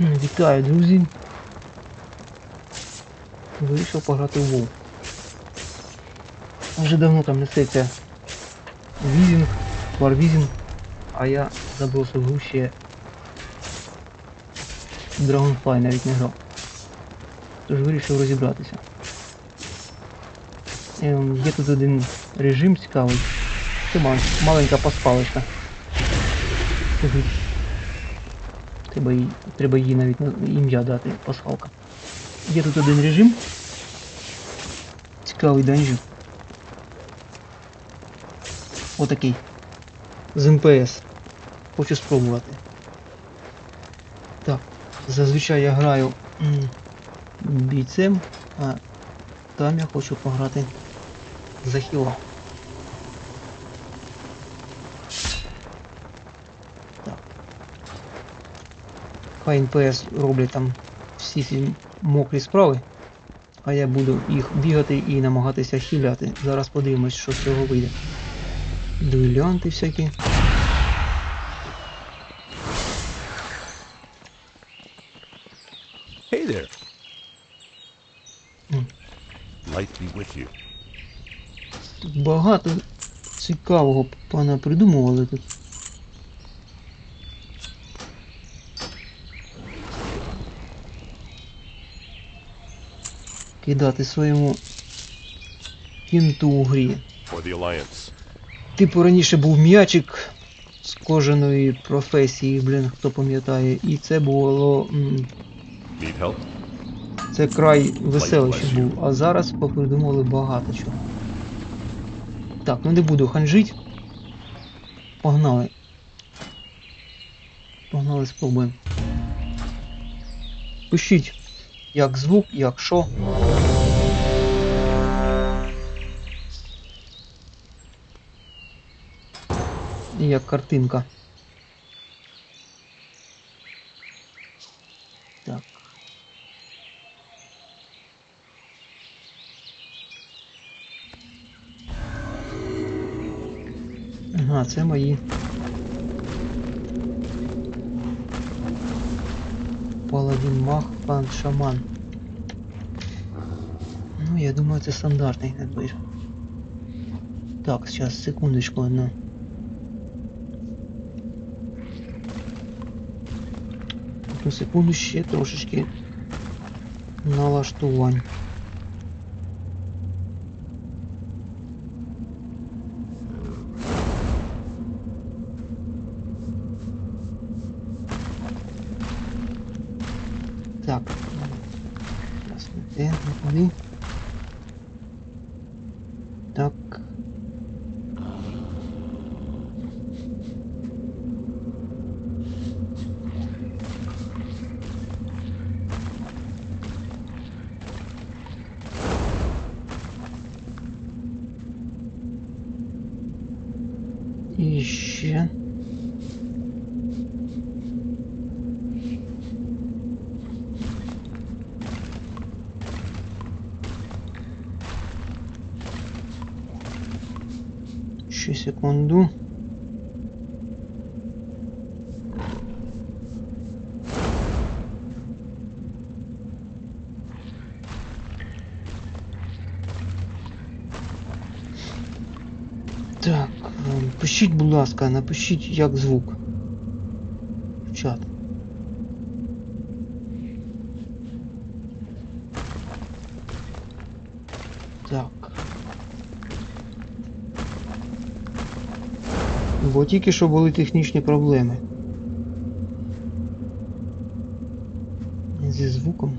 Вітаю, друзі. Вирішив пограти в WoW. Вже давно там несеться візінг, варвізінг, а я забросив гру Dragonfly навіть не грав. Тож вирішив розібратися. Ем, Є тут один режим цікавий. Це маленька паспалочка. Треба їй, треба їй навіть на- ім'я дати, пасхалка. Є тут один режим. Цікавий данжі. Отакий. З МПС. Хочу спробувати. Так, зазвичай я граю бійцем, а там я хочу пограти за хіла. Хай НПС роблять там всі ці мокрі справи, а я буду їх бігати і намагатися хіляти. Зараз подивимось, що з цього вийде. Дуелянти всякі. Hey there. Light be with you. Тут багато цікавого пана придумували тут. Кидати своєму кінту у грі. Типу раніше був м'ячик з кожаної професії, блін, хто пам'ятає, і це було. Це край веселища був, а зараз попридумали багато чого. Так, ну не буду ханжить. Погнали. Погнали спробуємо. Пишіть, як звук, як що. Як картинка. Так. Ага, це мої. Паладін маг, пан шаман. Ну, я думаю, це стандартний надбір. Так, зараз, секундочку, одну. Одну секунду ще трошечки налаштувань. Так. Не те, не. Так. І ще. Ще секунду. Так, ем, пишіть, будь ласка, напишіть як звук. Тільки що були технічні проблеми. Зі звуком.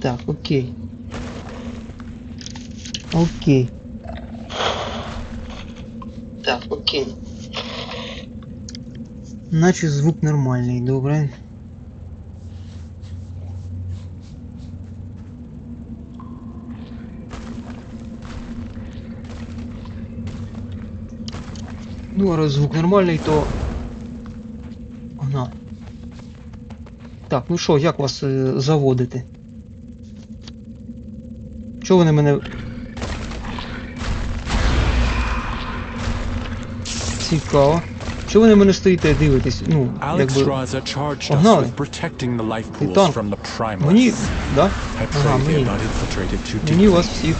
Так. Окей. Окей. Так, окей. Наче звук нормальний, добре. Ну, а раз звук нормальний, то. Погнали. Так, ну що, як вас е, заводити? Чого вони мене. Цікаво. Чого ви на мене стоїте дивитесь? Ну, якби. Погнали. Титан. Мені. Да? Ага, мені. Мені вас всіх.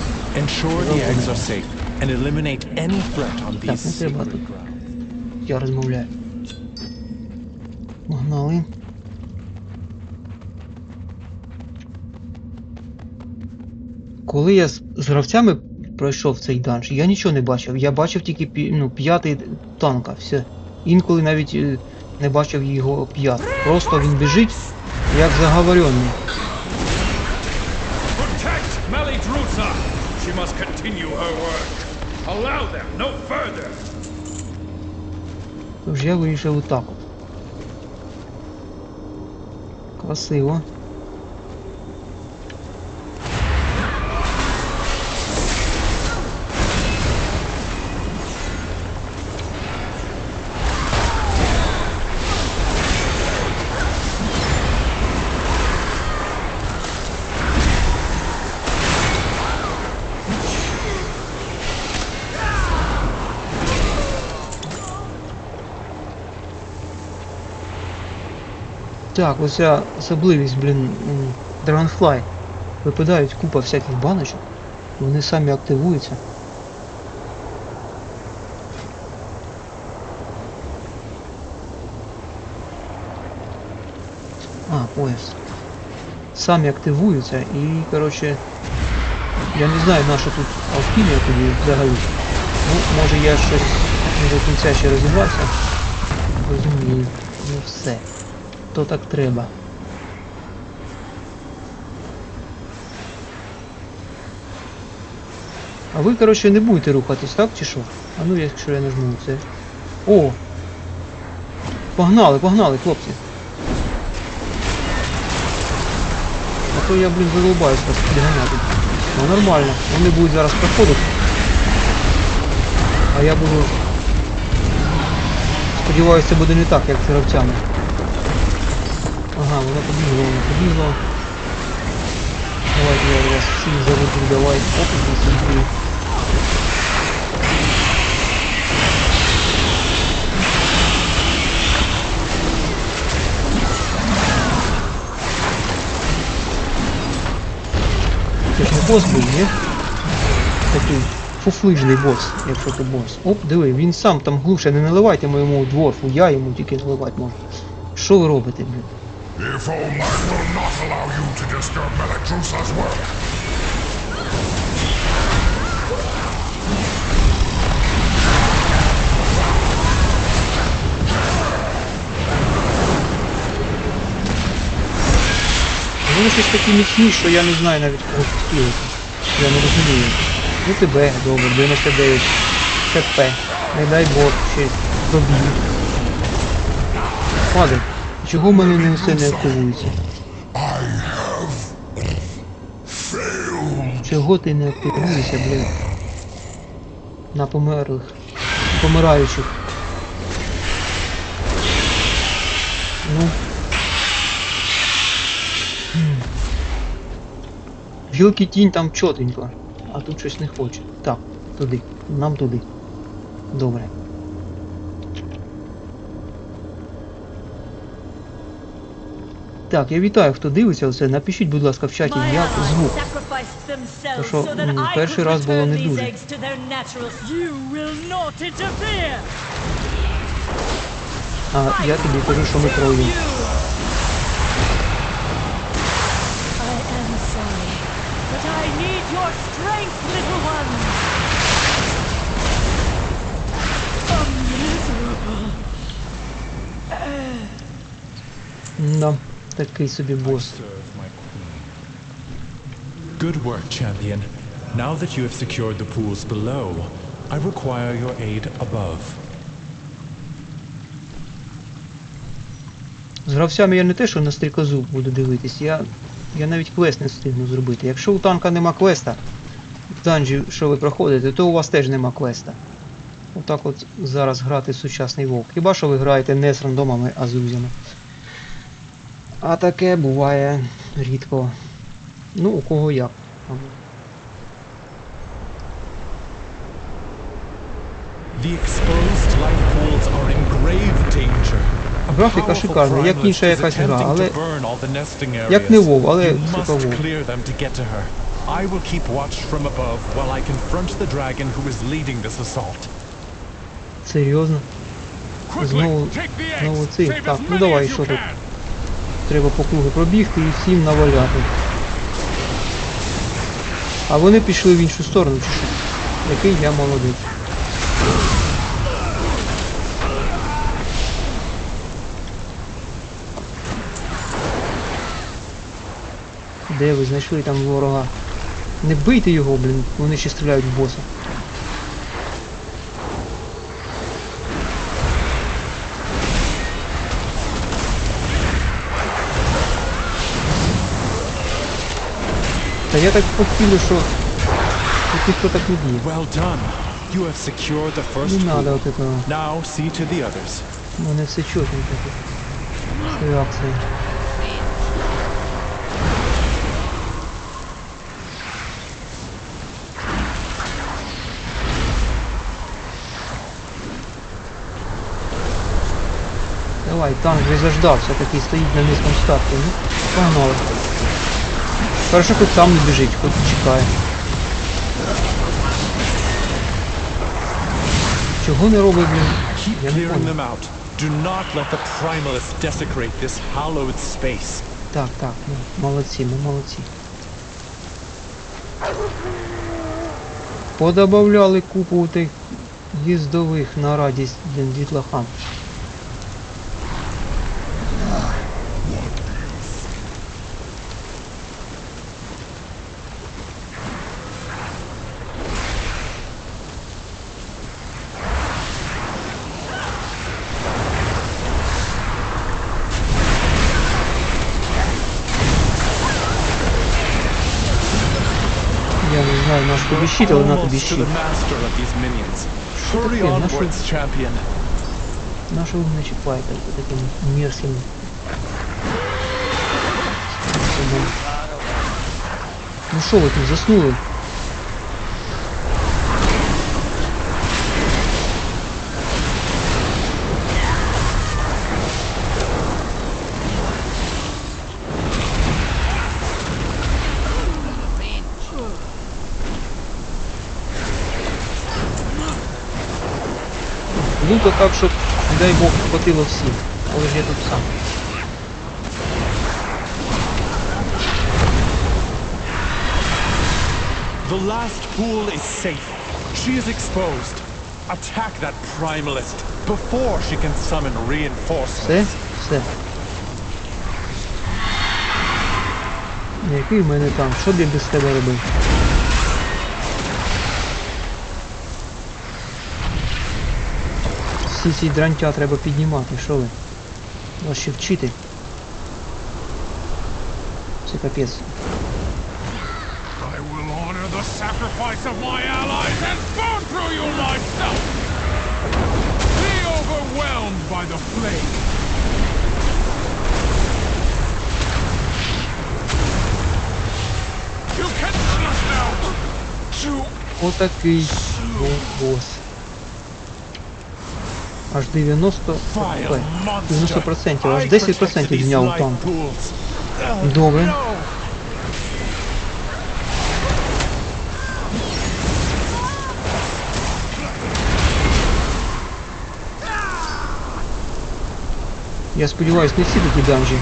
Так, не треба тут. Я розмовляю. Погнали. Коли я з, з гравцями пройшов цей данж, я нічого не бачив. Я бачив тільки ну, п'ятий танка, все. Інколи навіть е, не бачив його п'ят. Просто він біжить, як заговоренний. She must continue her work. Allow them no further. Тож я вирішив отак от. Красиво. Так, оця особливість, блін, Dragonfly. Випадають купа всяких баночок, вони самі активуються. А, пояс. Самі активуються і, коротше, я не знаю, на що тут алхімія тоді взагалі. Ну, може я щось не до кінця ще розібрався. Розумію, не все. То так треба. А ви, коротше, не будете рухатись, так чи що? А ну якщо я нажму це. О! Погнали, погнали, хлопці. А то я, блін, задолбаюсь вас підганяти. Ну нормально, вони будуть зараз проходити. А я буду. Сподіваюся, буде не так, як з гравцями. Ага, вона побігла, вона побігла. Давайте я вас всіх заведу, давай. Оп, і сюди. Це ж не бос був, ні? Такий фуфлижний бос, якщо то бос. Оп, диви, він сам там глуше, не наливайте моєму дворфу, я йому тільки наливати можу. Що ви робите, блін? If Old Man will not allow you to disturb Meladrusa's work, Вони щось такі міцні, що я не знаю навіть кого спілити. Я не розумію. Ну тебе, добре, 99 ХП. Не дай Бог, ще проб'ють. Падай. Чого мене не все не активується? Чого ти не активуєшся, блін? На померлих. Помираючих. Ну. М. Гілки тінь там чотенько, а тут щось не хоче. Так, туди. Нам туди. Добре. Так, я вітаю, хто дивиться це. Напишіть, будь ласка, в чаті, як звук. То що, перший раз було не дуже. А я тобі кажу, що ми пройдемо. Да, такий собі бос. Good work, champion. Now that you have secured the pools below, I require your aid above. З гравцями я не те, що на стрікозу буду дивитись, я, я навіть квест не встигну зробити. Якщо у танка нема квеста, в данжі, що ви проходите, то у вас теж нема квеста. Отак от зараз грати сучасний вовк. Хіба що ви граєте не з рандомами, а з друзями. А таке буває рідко. Ну, у кого як. The exposed life pools are in grave danger. A Графіка шикарна, як інша якась гра, але як не вов, але сука вов. clear them to get to her. I will keep watch from above while I confront the dragon who is leading this assault. Серйозно. Знову, знову цей. Так, ну давай, що тут? Треба по кругу пробігти і всім наваляти. А вони пішли в іншу сторону, чи що? Який я молодець. Де ви знайшли там ворога? Не бийте його, блін, вони ще стріляють в боса. Я так похилю, що тут ніхто так не діє. Well done. You have secured the first Не надо pool. от этого. Now see to the others. У мене все чотенько тут. Давай, танк вже заждався, такий стоїть на низькому старту. Ну, погнали. Хорошо, хоч сам не біжить, хоч чекає. Чого не робить, блін? Я не понял. Do not let the primalists desecrate this hallowed space. Так, так, ну, молодці, ми молодці. Подобавляли купу тих їздових на радість для дітлахам. Я не знаю, наш тобі щит, але на тобі Almost to щит. the master of these minions. Hurry таке? На що? onwards, champion. Наша ви не чіпаєте таким мерзким. способом. Ну що ви тут заснули? Ну то так, щоб, дай Бог, хватило всім. Але ж я тут сам. The last pool is safe. She is exposed. Attack that primalist before she can summon reinforcements. Все? Все. Який в мене там? Що б я без тебе робив? Всі ці дрантя треба піднімати, що ви? Вас ще вчити. Це капець. I will honor the sacrifice of my allies and burn through you myself! Be overwhelmed by the flame! You can thrust out to Отакий був бос. Аж 90... Vile Ой, monster. 90%, аж I 10% protect these зняв life танк. pools. Oh, Добре. no. Я сподіваюсь, не всі такі данжі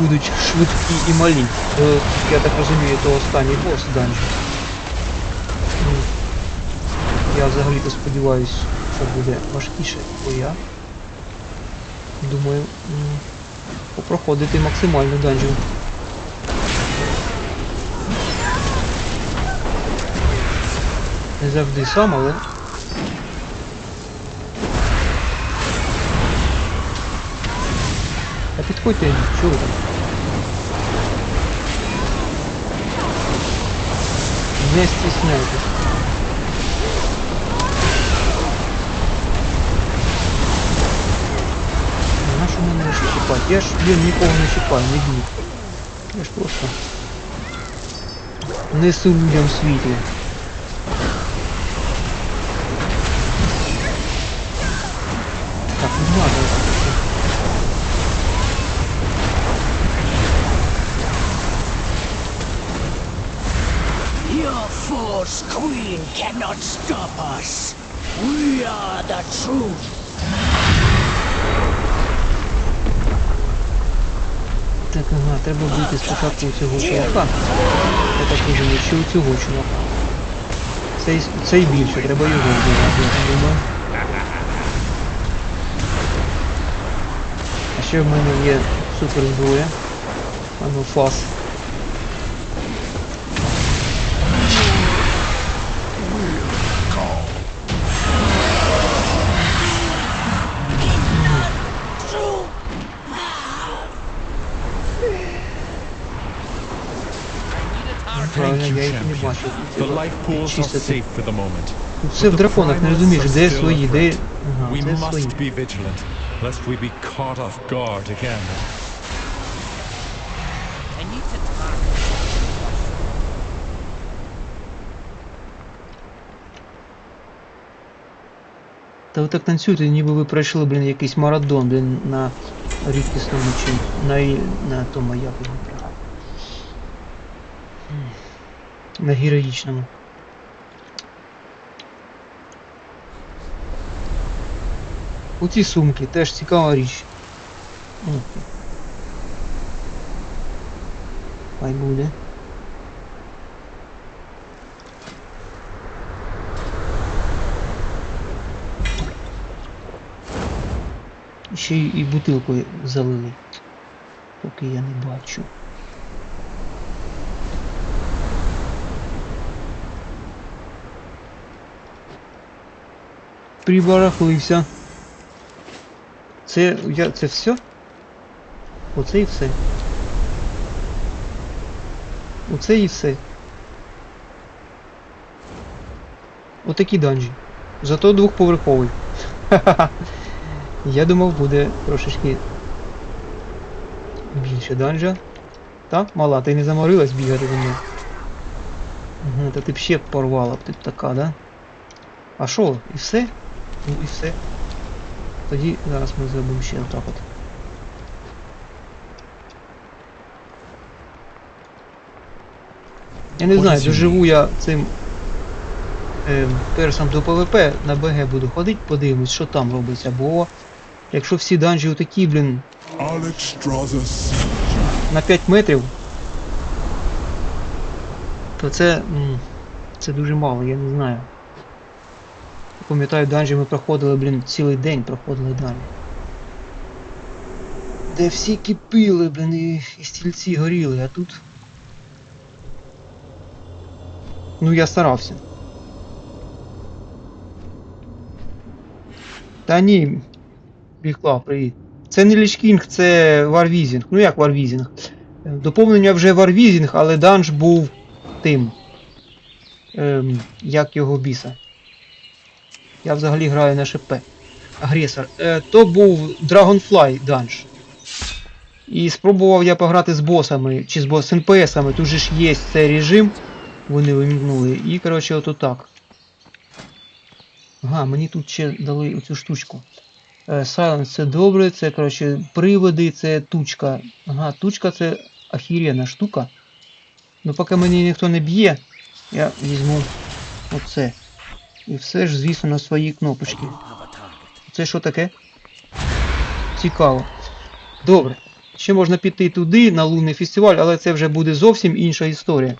будуть швидкі і малі. Бо, я так розумію, то останній бос данжі. Ну, Я взагалі-то сподіваюсь, Що буде важкіше, бо я думаю попроходити максимально данжів. Не завжди сам, але Та підходьте, що ви там? Не стісняйтесь. Я ж, блін, нікого не чіпаю, не б'ю. Я ж просто несу людям світло. Так, не надо. это. Your false queen cannot stop us. We are the truth. Так, ага, треба вбити спочатку цього чувака. Я так розумію, чи у цього чувака. Цей, цей більше, треба його вбивати, я думаю. А ще в мене є суперзброя. А ну фас. Все в драконах, не розумієш, де свої, де... Ага, це свої. must be vigilant, lest we be caught off guard again. Та ви так танцюєте, ніби ви пройшли, блін, якийсь марадон, блін, на рідкісному чи на, на тому, як його На героїчному. Оці сумки теж цікава річ. Ну, Хай буде. Ще й і бутилкою залили. Поки я не бачу. Прибарахлився. Це я це все? Оце і все. Оце і все. Отакі данжі. Зато двохповерховий. Ха-ха-ха. Я думав буде трошечки більше данжа. Так, мала, ти не заморилась бігати за мною. Ага, та ти б ще порвала б ти б така, да? А що, і все? Ну і все. Тоді зараз ми зробимо ще отак от. Я не знаю, доживу я цим е, персом до ПВП на БГ буду ходити, подивимось, що там робиться, бо якщо всі данжі отакі, блін, на 5 метрів, то це, це дуже мало, я не знаю. Пам'ятаю, данжі ми проходили, блін, цілий день проходили данжі. Де всі кипіли, блін, і, і стільці горіли, а тут. Ну я старався. Та ні. Біклав, привіт. Це не Лічкінг, це Варвізінг. Ну як Варвізінг? Доповнення вже Варвізінг, але данж був тим. Ем, як його біса. Я взагалі граю на ШП. Агресор. Е, то був Dragonfly данж. І спробував я пограти з босами, чи з бос з НПСами, тут же ж є цей режим. Вони вимкнули. І, коротше, от так. Ага, мені тут ще дали оцю штучку. Е, Silence це добре, це, коротше, приводи, це тучка. Ага, тучка це ахірена штука. Ну поки мені ніхто не б'є, я візьму оце. І все ж, звісно, на свої кнопочки. Це що таке? Цікаво. Добре. Ще можна піти туди, на лунний фестиваль, але це вже буде зовсім інша історія.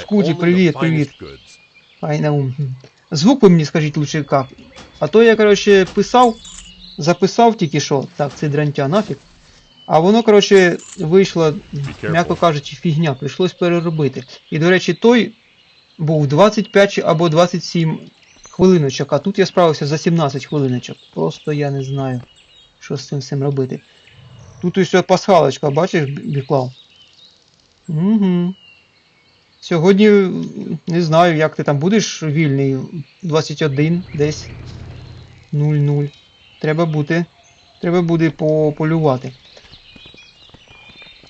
Скуді, привіт, привіт. goods. Ай, на ум. Звук ви мені скажіть лучше як. А то я, коротше, писав, записав тільки що, так, це дрантя нафіг. А воно, коротше, вийшло, м'яко кажучи, фігня, прийшлось переробити. І, до речі, той був 25 або 27 хвилиночок, а тут я справився за 17 хвилиночок. Просто я не знаю, що з цим всім робити. Тут ось пасхалочка, бачиш, біклав? Угу. Сьогодні не знаю, як ти там будеш вільний. 21 десь 00. Треба бути Треба буде пополювати.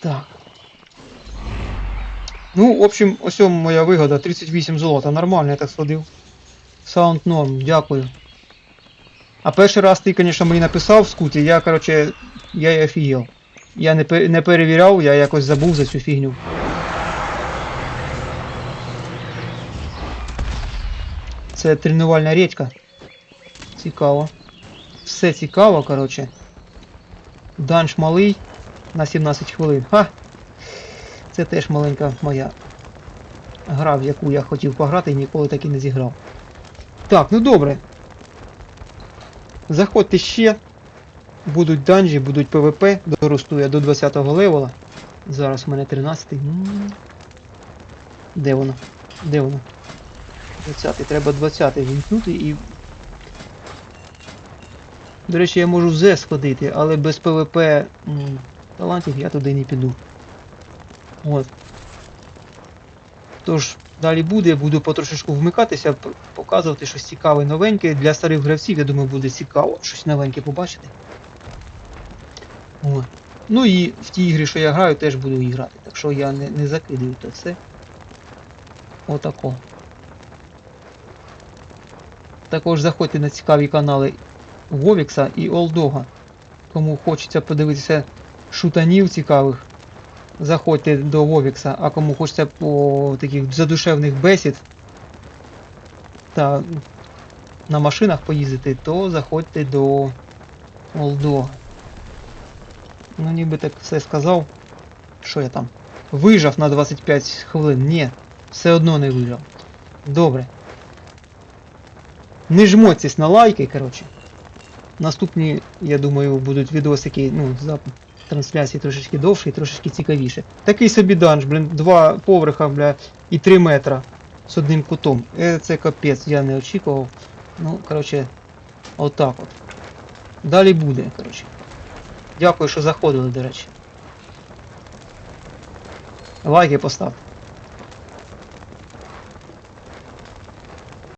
Так. Ну, в общем, ось моя вигода. 38 золота. Нормально я так сходив. Саунд норм, дякую. А перший раз ти, звісно, мені написав в скуті, я, короче, я й офігел. Я не, не перевіряв, я якось забув за цю фігню. Це тренувальна річка. Цікаво. Все цікаво, коротше. Данж малий на 17 хвилин. Ха! Це теж маленька моя гра, в яку я хотів пограти і ніколи так і не зіграв. Так, ну добре. Заходьте ще. Будуть данжі, будуть ПВП. Доросту я до 20-го левела. Зараз у мене 13. М. Де воно? Де воно? 20-й. Треба 20-й вімкнути і. До речі, я можу в ЗЕ сходити, але без ПВП талантів я туди не піду. От. Тож, далі буде, буду потрошечку вмикатися, показувати щось цікаве, новеньке. Для старих гравців, я думаю, буде цікаво щось новеньке побачити. От. Ну і в ті ігри, що я граю, теж буду грати. Так що я не, не закидаю то все. Отако. Також заходьте на цікаві канали Вовікса і Олдога. Кому хочеться подивитися шутанів цікавих, заходьте до Вовікса, а кому хочеться по таких задушевних бесід та на машинах поїздити, то заходьте до Олдога. Ну ніби так все сказав. Що я там? Вижав на 25 хвилин. Ні, все одно не вижав. Добре. Не жмотьтесь на лайки, коротше. Наступні, я думаю, будуть відосики, ну, за трансляції трошечки довше і трошечки цікавіше. Такий собі данж, блін, два поверха, бля, і 3 метра з одним кутом. Е, це капець, я не очікував. Ну, коротше, отак от. Далі буде, коротше. Дякую, що заходили, до речі. Лайки поставте.